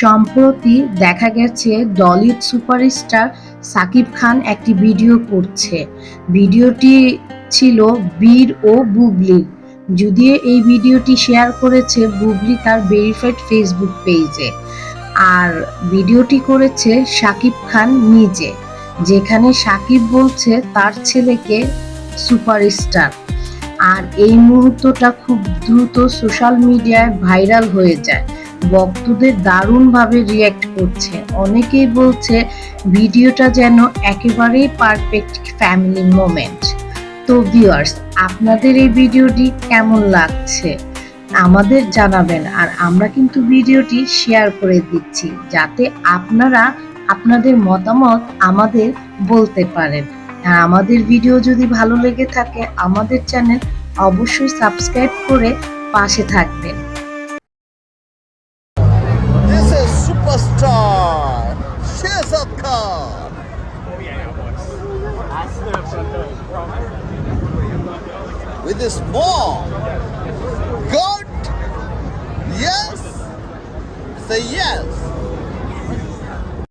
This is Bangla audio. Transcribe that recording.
সম্প্রতি দেখা গেছে ডলিউড সুপারস্টার সাকিব খান একটি ভিডিও করছে। ভিডিওটি ছিল বীর ও বুবলির যদিও এই ভিডিওটি শেয়ার করেছে বুবলি তার ভেরিফাইড ফেসবুক পেজে আর ভিডিওটি করেছে সাকিব খান নিজে। যেখানে সাকিব বলছে তার ছেলেকে সুপারস্টার আর এই মুহূর্তটা খুব দ্রুত সোশ্যাল মিডিয়ায় ভাইরাল হয়ে যায়। ভক্তদের দারুণভাবে রিয়্যাক্ট করছে। অনেকেই বলছে, ভিডিওটা যেন একেবারেই পারফেক্ট ফ্যামিলি মোমেন্ট তো ভিউয়ার্স আপনাদের এই ভিডিওটি কেমন লাগছে? আমাদের জানাবেন আর আমরা কিন্তু ভিডিওটি শেয়ার করে দিচ্ছি যাতে আপনারা আপনাদের মতামত আমাদের বলতে পারেন। আর আমাদের ভিডিও যদি ভালো লেগে থাকে, আমাদের চ্যানেল অবশ্যই সাবস্ক্রাইব করে পাশে থাকবেন। With this ball. good. Yes. Say yes.